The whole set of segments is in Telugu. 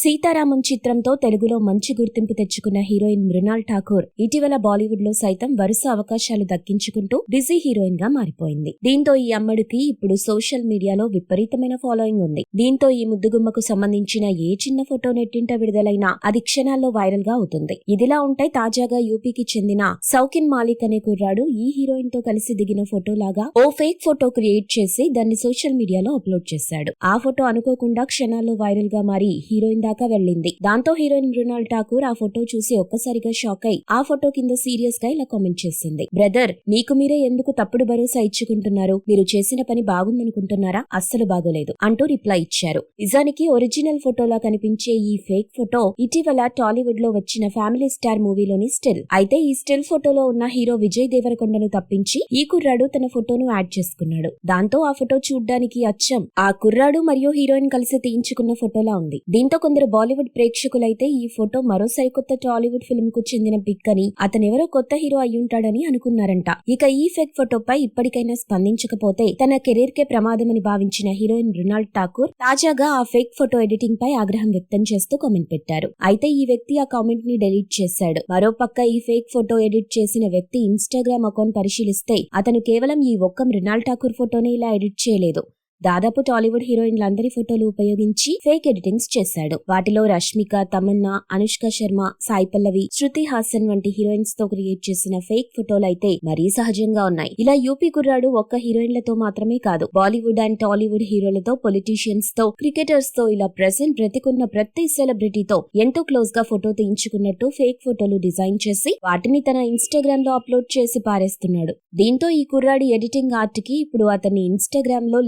సీతారామం చిత్రంతో తెలుగులో మంచి గుర్తింపు తెచ్చుకున్న హీరోయిన్ మృణాల్ ఠాకూర్ ఇటీవల బాలీవుడ్లో సైతం వరుస అవకాశాలు దక్కించుకుంటూ బిజీ హీరోయిన్గా మారిపోయింది. దీంతో ఈ అమ్మడికి ఇప్పుడు సోషల్ మీడియాలో విపరీతమైన ఫాలోయింగ్ ఉంది. దీంతో ఈ ముద్దుగుమ్మకు సంబంధించిన ఏ చిన్న ఫోటో నెట్టింట విడుదలైనా అది క్షణాల్లో వైరల్గా అవుతుంది. ఇదిలా ఉంటే తాజాగా యూపీకి చెందిన సౌకిన్ మాలిక్ అనే కుర్రాడు ఈ హీరోయిన్తో కలిసి దిగిన ఫోటో లాగా ఓ ఫేక్ ఫోటో క్రియేట్ చేసి దాన్ని సోషల్ మీడియాలో అప్లోడ్ చేశాడు. ఆ ఫోటో అనుకోకుండా క్షణాల్లో వైరల్గా మారి హీరోయిన్ దాకా వెళ్ళింది. దాంతో హీరోయిన్ మృణాల్ ఠాకూర్ ఆ ఫోటో చూసి ఒక్కసారిగా షాక్ అయి ఆ ఫోటో కింద సీరియస్గా ఇలా కామెంట్ చేసింది. బ్రదర్ మీకు మీరే ఎందుకు తప్పుడు భరోసా ఇచ్చుకుంటున్నారు? మీరు చేసిన పని బాగుందనుకుంటున్నారా? అస్సలు బాగోలేదు అంటూ రిప్లై ఇచ్చారు. నిజానికి ఒరిజినల్ ఫోటోలా కనిపించే ఈ ఫేక్ ఫోటో ఇటీవల టాలీవుడ్లో వచ్చిన ఫ్యామిలీ స్టార్ మూవీలోని స్టిల్. అయితే ఈ స్టిల్ ఫోటోలో ఉన్న హీరో విజయ్ దేవరకొండను తప్పించి ఈ కుర్రాడు తన ఫోటోను యాడ్ చేసుకున్నాడు. దాంతో ఆ ఫోటో చూడ్డానికి అచ్చం. ఆ కుర్రాడు మరియు హీరోయిన్ కలిసి తీయించుకున్న ఫోటోలా ఉంది. దీంతో కొందరు బాలీవుడ్ ప్రేక్షకులైతే ఈ ఫోటో మరో సరికొత్త టాలీవుడ్ ఫిల్మ్కు చెందిన పిక్ అని అతనెవరో కొత్త హీరో అయ్యుంటాడని అనుకున్నారంట. ఇక ఈ ఫేక్ ఫోటోపై ఇప్పటికైనా స్పందించకపోతే తన కెరీర్ కే ప్రమాదమని భావించిన హీరోయిన్ మృణాల్ ఠాకూర్ తాజాగా ఆ ఫేక్ ఫోటో ఎడిటింగ్ పై ఆగ్రహం వ్యక్తం చేస్తూ కామెంట్ పెట్టారు. అయితే ఈ వ్యక్తి ఆ కామెంట్ని డెలీట్ చేశాడు. మరోపక్క ఈ ఫేక్ ఫోటో ఎడిట్ చేసిన వ్యక్తి ఇన్స్టాగ్రామ్ అకౌంట్ పరిశీలిస్తే అతను కేవలం ఈ ఒక్క మృణాల్ ఠాకూర్ ఫోటోనే ఇలా ఎడిట్ చేయలేదు. దాదాపు టాలీవుడ్ హీరోయిన్లందరి ఫోటోలు ఉపయోగించి ఫేక్ ఎడిటింగ్స్ చేశాడు. వాటిలో రష్మిక తమన్నా అనుష్క శర్మ సాయి పల్లవి శృతి హాసన్ వంటి హీరోయిన్స్తో క్రియేట్ చేసిన ఫేక్ ఫోటోలు అయితే మరీ సహజంగా ఉన్నాయి. ఇలా యూపీ కుర్రాడు ఒక్క హీరోయిన్లతో మాత్రమే కాదు బాలీవుడ్ అండ్ టాలీవుడ్ హీరోలతో పొలిటీషియన్స్తో క్రికెటర్స్తో ఇలా ప్రెసెంట్ బ్రతికున్న ప్రతి సెలబ్రిటీతో ఎంతో క్లోజ్గా ఫోటో తీయించుకున్నట్టు ఫేక్ ఫోటోలు డిజైన్ చేసి వాటిని తన ఇన్స్టాగ్రామ్లో అప్లోడ్ చేసి పారేస్తున్నాడు. దీంతో ఈ కుర్రాడి ఎడిటింగ్ ఆర్ట్కి ఇప్పుడు అతన్ని ఇన్స్టాగ్రామ్లో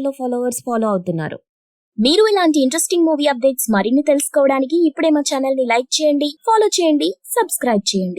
లక్షల్లో ఫాలోవర్స్ ఫాలో అవుతున్నారు. మీరు ఇలాంటి ఇంట్రెస్టింగ్ మూవీ అప్డేట్స్ మరిన్ని తెలుసుకోవడానికి ఇప్పుడే మా ఛానల్ని లైక్ చేయండి ఫాలో చేయండి సబ్స్క్రైబ్ చేయండి.